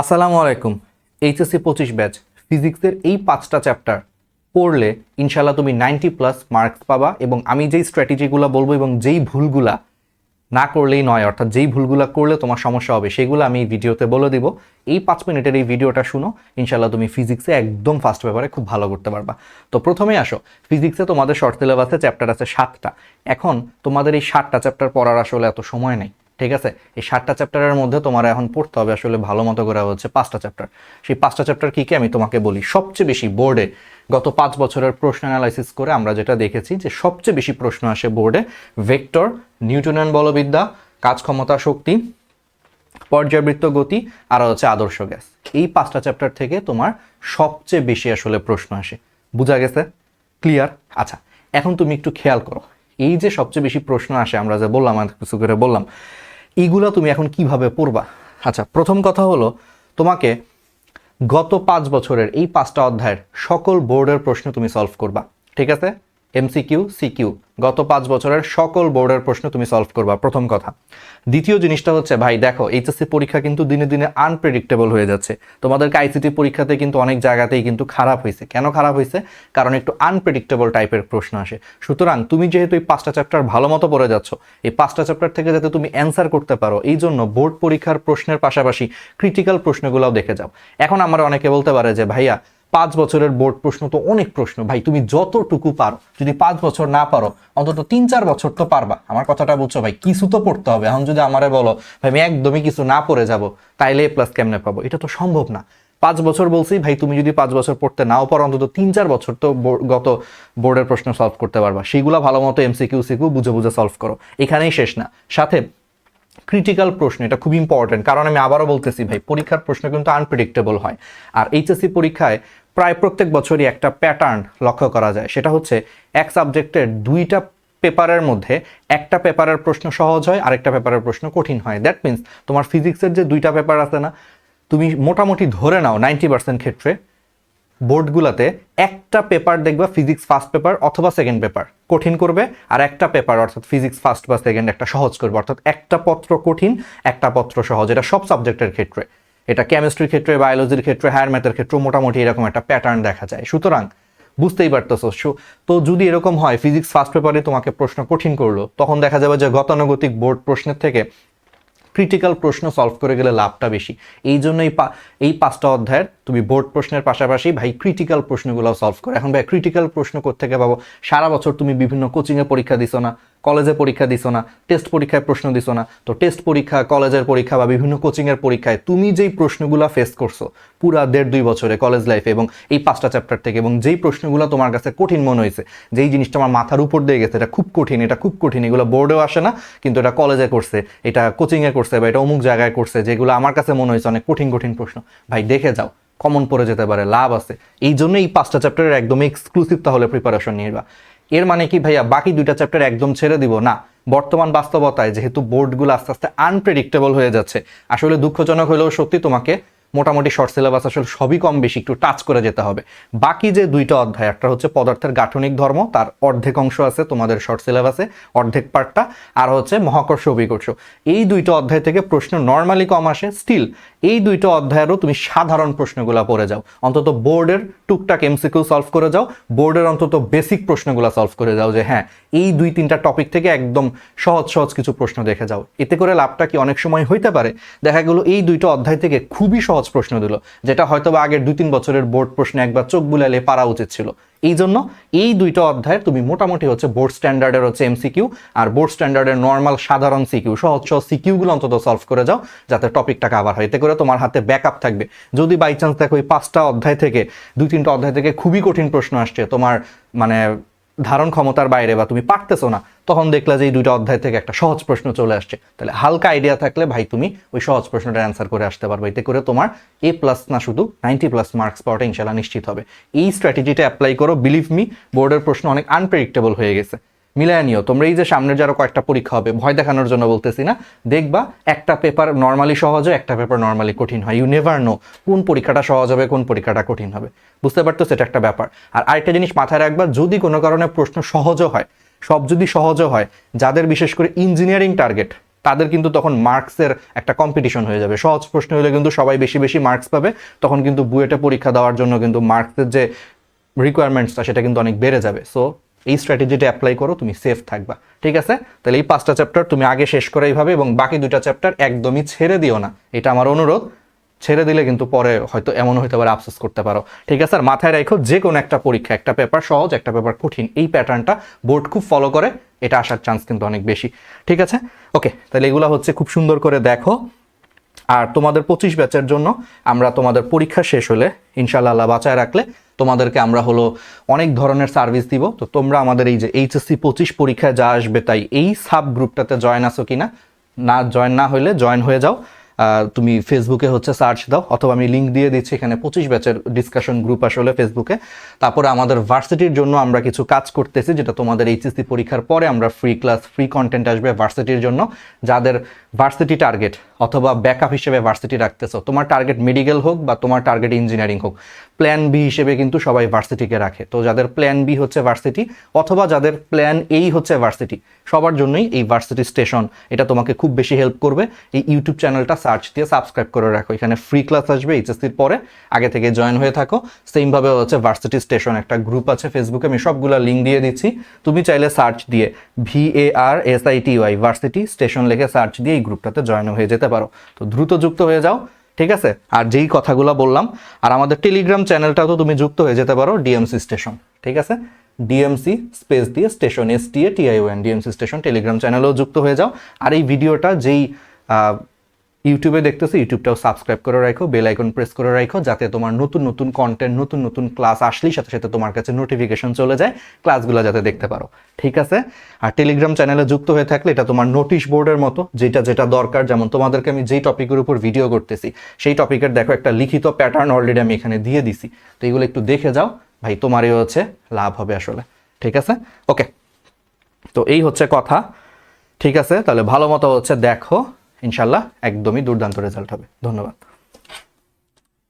আসসালামু আলাইকুম। এইচএসসি পঁচিশ ব্যাচ, ফিজিক্সের এই পাঁচটা চ্যাপ্টার পড়লে ইনশাল্লাহ তুমি নাইনটি প্লাস মার্কস পাবা এবং আমি যেই স্ট্র্যাটেজিগুলো বলব এবং যেই ভুলগুলা না করলেই নয়, অর্থাৎ যেই ভুলগুলো করলে তোমার সমস্যা হবে সেগুলো আমি ভিডিওতে বলে দিব। এই পাঁচ মিনিটের এই ভিডিওটা শুনো ইনশাল্লাহ তুমি ফিজিক্সে একদম ফার্স্ট পেপারে খুব ভালো করতে পারবা। তো প্রথমে আসো, ফিজিক্সে তোমাদের শর্ট সিলেবাসে চ্যাপ্টার আছে সাতটা। এখন তোমাদের এই সাতটা চ্যাপ্টার পড়ার আসলে এত সময় নেই। ঠিক আছে? এই সাতটা চ্যাপ্টারের মধ্যে তোমার এখন পড়তে হবে আসলে ভালো মতো করে হচ্ছে পাঁচটা চ্যাপ্টার। সেই পাঁচটা চ্যাপ্টার কী কী আমি তোমাকে বলি? সবচেয়ে বেশি বোর্ডে গত পাঁচ বছরের প্রশ্ন অ্যানালাইসিস করে আমরা যেটা দেখেছি যে সবচেয়ে বেশি প্রশ্ন আসে বোর্ডে ভেক্টর নিউটনিয়ান বলবিদ্যা, কাজ ক্ষমতা শক্তি পর্যাবৃত্ত গতি, আর হচ্ছে আদর্শ গ্যাস। এই পাঁচটা চ্যাপ্টার থেকে তোমার সবচেয়ে বেশি আসলে প্রশ্ন আসে। বোঝা গেছে? ক্লিয়ার আচ্ছা এখন তুমি একটু খেয়াল করো। এই যে সবচেয়ে বেশি প্রশ্ন আসে, আমরা যে বললাম, আর কিছু করে বললাম এইগুলো তুমি এখন কীভাবে পড়বা? আচ্ছা প্রথম কথা হলো তোমাকে গত পাঁচ বছরের এই পাঁচটা অধ্যায়ের সকল বোর্ডের প্রশ্ন তুমি সলভ করবা, ঠিক আছে? এমসিকিউ সিকিউ গত পাঁচ বছরের সকল বোর্ডের প্রশ্ন তুমি সলভ করবা, প্রথম কথা। দ্বিতীয় জিনিসটা হচ্ছে, ভাই, দেখো এইচএসসি পরীক্ষা কিন্তু দিনে দিনে আনপ্রেডিক্টেবল হয়ে যাচ্ছে। তোমাদেরকে আইসিটি পরীক্ষাতে কিন্তু অনেক জায়গাতেই কিন্তু খারাপ হয়েছে। কেন খারাপ হয়েছে? কারণ একটু আনপ্রেডিক্টেবল টাইপের প্রশ্ন আসে। সুতরাং তুমি যেহেতু এই পাঁচটা চ্যাপ্টার ভালো মতো পড়ে যাচ্ছ, এই পাঁচটা চ্যাপ্টার থেকে যাতে তুমি অ্যান্সার করতে পারো, এই জন্য বোর্ড পরীক্ষার প্রশ্নের পাশাপাশি ক্রিটিক্যাল প্রশ্নগুলোও দেখে যাও। এখন আমার অনেকে বলতে পারে যে, ভাইয়া পাঁচ বছরের বোর্ড প্রশ্ন তো অনেক প্রশ্ন। ভাই, তুমি যতটুকু পারো, যদি পাঁচ বছর না পারো, অন্তত তিন চার বছর তো পারবা। আমার কথাটা বুঝছ ভাই, কিছু তো পড়তে হবে। এখন যদি আমারে বলো, ভাই, আমি একদমই কিছু না পড়ে যাব, তাইলে প্লাস কেমনে পাবো? এটা তো সম্ভব না। পাঁচ বছর বলছি, ভাই, তুমি যদি পাঁচ বছর পড়তে নাও পারো, অন্তত তিন চার বছর তো গত বোর্ডের প্রশ্ন সলভ করতে পারবা। সেইগুলো ভালো মতো এমসিকিউ সিকিউ বুঝে বুঝে সলভ করো। এখানেই শেষ না। সাথে ক্রিটিক্যাল প্রশ্ন, এটা খুব ইম্পর্টেন্ট কারণ আমি আবারও বলতেছি ভাই, পরীক্ষার প্রশ্ন কিন্তু আনপ্রেডিক্টেবল হয়। আর এইচএসসি পরীক্ষায় প্রায় প্রত্যেক বছরই একটা প্যাটার্ন লক্ষ্য করা যায়, সেটা হচ্ছে এক সাবজেক্টের দুইটা পেপারের মধ্যে একটা পেপারের প্রশ্ন সহজ হয়, আরেকটা পেপারের প্রশ্ন কঠিন হয়। দ্যাট মিন্স তোমার ফিজিক্সের যে দুইটা পেপার আছে না, তুমি মোটামুটি ধরে নাও নাইনটি পার্সেন্ট ক্ষেত্রে বোর্ডগুলোতে একটা পেপার দেখবা ফিজিক্স ফার্স্ট পেপার অথবা সেকেন্ড পেপার কঠিন করবে আর একটা পেপার অর্থাৎ ফিজিক্স ফার্স্ট বা সেকেন্ড একটা সহজ করবে। অর্থাৎ একটা পত্র কঠিন, একটা পত্র সহজ। এটা সব সাবজেক্টের ক্ষেত্রে। এটা কেমিস্ট্রির ক্ষেত্রে বায়োলজির ক্ষেত্রে হায়ার ম্যাথের ক্ষেত্রে মোটামুটি এরকম একটা প্যাটার্ন দেখা যায়। সুতরাং, বুঝতেই পারতেছো। তো যদি এরকম হয় ফিজিক্স ফার্স্ট পেপারে তোমাকে প্রশ্ন কঠিন করল, তখন দেখা যাবে যে গতানুগতিক বোর্ড প্রশ্নের থেকে ক্রিটিক্যাল প্রশ্ন সলভ করে গেলে লাভটা বেশি। এই জন্য এই এই পাঁচটা অধ্যায়ের তুমি বোর্ড প্রশ্নের পাশাপাশি ভাই ক্রিটিক্যাল প্রশ্নগুলো সলভ করো। এখন ভাই ক্রিটিক্যাল প্রশ্ন থেকে পাবো? সারা বছর তুমি বিভিন্ন কোচিংয়ে পরীক্ষা দিছো না। কলেজে পরীক্ষা দিছো না টেস্ট পরীক্ষায় প্রশ্ন দিছো না, তো টেস্ট পরীক্ষা, কলেজের পরীক্ষা বা বিভিন্ন কোচিংয়ের পরীক্ষায় তুমি যেই প্রশ্নগুলো ফেস করছ পুরা দেড় দুই বছরে কলেজ লাইফে এবং এই পাঁচটা চ্যাপ্টার থেকে এবং যেই প্রশ্নগুলো তোমার কাছে কঠিন মনে হয়েছে, যেই জিনিসটা আমার মাথার উপর দিয়ে গেছে, এটা খুব কঠিন, এটা খুব কঠিন, এগুলো বোর্ডেও আসে না, কিন্তু এটা কলেজে করছে, এটা কোচিংয়ে করছে বা এটা অমুক জায়গায় করছে, যেগুলো আমার কাছে মনে হয়েছে অনেক কঠিন কঠিন প্রশ্ন। ভাই, দেখে যাও কমন পড়ে যেতে পারে, লাভ আছে। এই জন্য এই পাঁচটা চ্যাপ্টারের একদম এক্সক্লুসিভ তাহলে প্রিপারেশন নিবা। এর মানে কি ভাইয়া? বাকি দুইটা চ্যাপ্টার একদম ছেড়ে দিব। না, বর্তমান বাস্তবতায় যেহেতু বোর্ডগুলো আস্তে আস্তে আনপ্রেডিক্টেবল হয়ে যাচ্ছে। আসলে দুঃখজনক হলেও সত্যি তোমাকে মোটামুটি শর্ট সিলেবাস আসলে সবই কম বেশি, একটু টাচ করে যেতে হবে। বাকি যে দুইটা অধ্যায়, একটা হচ্ছে পদার্থের গাঠনিক ধর্ম, তার অর্ধেক অংশ আছে তোমাদের শর্ট সিলেবাসে অর্ধেক পার্টটা আর হচ্ছে মহাকর্ষ অভিকর্ষ। এই দুইটা অধ্যায় থেকে প্রশ্ন নর্মালি কম আসে স্টিল এই দুইটা অধ্যায়েরও তুমি সাধারণ প্রশ্নগুলো পড়ে যাও। অন্তত বোর্ডের টুকটাক এমসিকিউ সলভ করে যাও, বোর্ডের অন্তত বেসিক প্রশ্নগুলো সলভ করে যাও যে হ্যাঁ এই দুই তিনটা টপিক থেকে একদম সহজ সহজ কিছু প্রশ্ন দেখে যাও। এতে করে লাভটা কি অনেক সময় হইতে পারে? দেখা গেলো এই দুইটা অধ্যায় থেকে খুবই সহজ প্রশ্ন দিল, যেটা হয়তো বা আগের দুই, তিন বছরের বোর্ড প্রশ্নে একবার চোখ বুলালে পারা উচিত ছিল। এই জন্য এই দুইটা অধ্যায়ের তুমি মোটামুটি হচ্ছে বোর্ড স্ট্যান্ডার্ডের হচ্ছে এমসিকিউ আর বোর্ড স্ট্যান্ডার্ডের নর্মাল সাধারণ সিকিউ সহজ সহজ সিকিউগুলো অন্তত সলভ করে যাও, যাতে টপিকটা কাভার হয় এতে করে তোমার হাতে ব্যাকআপ থাকবে। যদি বাই চান্স দেখো এই পাঁচটা অধ্যায় থেকে, দুই, তিনটা অধ্যায় থেকে খুবই কঠিন প্রশ্ন আসছে, তোমার মানে ধারণ ক্ষমতার বাইরে বা তুমি পারতেছো না, তখন দেখলা যে এই দুইটা অধ্যায় থেকে একটা সহজ প্রশ্ন চলে আসছে। তাহলে হালকা আইডিয়া থাকলে ভাই তুমি ওই সহজ প্রশ্নটা অ্যান্সার করে আসতে পারবে। এতে করে তোমার এ প্লাস না শুধু নাইনটি প্লাস মার্কস পাওয়াটা ইনশাল্লাহ নিশ্চিত হবে। এই স্ট্র্যাটেজিটা অ্যাপ্লাই করো। বিলিভ মি বোর্ডের প্রশ্ন অনেক আনপ্রেডিক্টেবল হয়ে গেছে। মিলায় নিও তোমরা এই যে সামনের যারা কয়েকটা পরীক্ষা হবে, ভয় দেখানোর জন্য বলতেছি না, দেখবা একটা পেপার নর্মালি সহজ হয়, একটা পেপার নর্মালি কঠিন হয়। ইউ নেভার নো কোন পরীক্ষাটা সহজ হবে, কোন পরীক্ষাটা কঠিন হবে। বুঝতে পারতো সেটা একটা ব্যাপার। আর আরেকটা জিনিস মাথায় রাখবা, যদি কোনো কারণে প্রশ্ন সহজও হয়, সব যদি সহজও হয়, যাদের বিশেষ করে ইঞ্জিনিয়ারিং টার্গেট তাদের কিন্তু তখন মার্কসের একটা কম্পিটিশন হয়ে যাবে। সহজ প্রশ্ন হলে কিন্তু সবাই বেশি বেশি মার্কস পাবে, তখন কিন্তু বুয়েটে পরীক্ষা দেওয়ার জন্য কিন্তু মার্কসের যে রিকোয়ারমেন্টসটা সেটা কিন্তু অনেক বেড়ে যাবে। সো এই স্ট্র্যাটেজিটা অ্যাপ্লাই করো, তুমি সেফ থাকবা। ঠিক আছে? তাহলে এই পাঁচটা চ্যাপ্টার তুমি আগে শেষ করে এইভাবে এবং বাকি দুইটা চ্যাপ্টার একদমই ছেড়ে দিও না। এটা আমার অনুরোধ। ছেড়ে দিলে কিন্তু পরে হয়তো এমন হইতে পারে আফসোস করতে পারো। ঠিক আছে? আর মাথায় রাখো যে কোনো একটা পরীক্ষা, একটা পেপার সহজ, একটা পেপার কঠিন, এই প্যাটার্নটা বোর্ড খুব ফলো করে, এটা আসার চান্স কিন্তু অনেক বেশি। ঠিক আছে? ওকে তাহলে এগুলো হচ্ছে খুব সুন্দর করে দেখো। আর তোমাদের পঁচিশ ব্যাচের জন্য আমরা তোমাদের পরীক্ষা শেষ হলে ইনশাল্লাহ বাঁচায় রাখলে তোমাদেরকে আমরা হলো অনেক ধরনের সার্ভিস দিব। তো তোমরা আমাদের এই যে এইচএসসি পঁচিশ পরীক্ষায় যা আসবে তাই এই সাব গ্রুপটাতে জয়েন আসো কিনা, না না জয়েন না হলে জয়েন হয়ে যাও। তুমি ফেসবুকে হচ্ছে সার্চ দাও, অথবা আমি লিঙ্ক দিয়ে দিচ্ছি এখানে পঁচিশ ব্যাচের ডিসকাশন গ্রুপ আসলে ফেসবুকে তারপরে আমাদের ভার্সিটির জন্য আমরা কিছু কাজ করতেছি, যেটা তোমাদের এইচএসসি পরীক্ষার পরে আমরা ফ্রি ক্লাস ফ্রি কন্টেন্ট আসবে ভার্সিটির জন্য, যাদের ভার্সিটি টার্গেট অথবা ব্যাকআপ হিসেবে ভার্সিটি রাখতেছো। তোমার টার্গেট মেডিকেল হোক বা তোমার টার্গেট ইঞ্জিনিয়ারিং হোক প্ল্যান বি হিসেবে কিন্তু সবাই ভার্সিটিকে রাখে। তো যাদের প্ল্যান বি হচ্ছে ভার্সিটি অথবা যাদের প্ল্যান এই হচ্ছে ভার্সিটি সবার জন্যই এই ভার্সিটি স্টেশন এটা তোমাকে খুব বেশি হেল্প করবে। এই ইউটিউব চ্যানেলটা সার্চ দিয়ে সাবস্ক্রাইব করে রাখো। এখানে ফ্রি ক্লাস আসবে এইচএসসির পরে। আগে থেকে জয়েন হয়ে থাকো। সেমভাবে হচ্ছে ভার্সিটি স্টেশন একটা গ্রুপ আছে ফেসবুকে আমি সবগুলো লিঙ্ক দিয়ে দিচ্ছি। তুমি চাইলে সার্চ দিয়ে V A R S I T Y varsity station লেখে সার্চ দিয়ে এই গ্রুপটাতে জয়েন হয়ে যেতে পারো। তো দ্রুত যুক্ত হয়ে যাও, ঠিক আছে? আর যেই কথাগুলো বললাম, আর আমাদের টেলিগ্রাম চ্যানেলটাও তো তুমি যুক্ত হয়ে যেতে পারো ডিএমসি স্টেশন ঠিক আছে? ডিএমসি স্পেস দিয়ে station S T A T I O N DMC station Telegram চ্যানেলেও যুক্ত হয়ে যাও। আর এই ভিডিওটা যেই ইউটিউবে দেখতেছো, ইউটিউবটাও সাবস্ক্রাইব করে রাখো বেল আইকন প্রেস করে রাখো, যাতে তোমার নতুন নতুন কন্টেন্ট নতুন নতুন ক্লাস আসলেই সাথে সাথে তোমার কাছে নোটিফিকেশন চলে যায় ক্লাসগুলো যাতে দেখতে পারো। ঠিক আছে? আর টেলিগ্রাম চ্যানেলে যুক্ত হয়ে থাকলে এটা তোমার নোটিশ বোর্ডের মতো, যেটা যেটা দরকার, যেমন তোমাদেরকে আমি যেই টপিকের উপর ভিডিও করতেছি, সেই টপিকের দেখো একটা লিখিত প্যাটার্ন অলরেডি আমি এখানে দিয়ে দিছি। তো এগুলো একটু দেখে যাও, ভাই তোমারই হচ্ছে লাভ হবে আসলে। ঠিক আছে? ওকে তো এই হচ্ছে কথা। ঠিক আছে? তাহলে ভালো মতো হচ্ছে দেখো। ইনশাল্লাহ একদমই দুর্দান্ত রেজাল্ট হবে। ধন্যবাদ।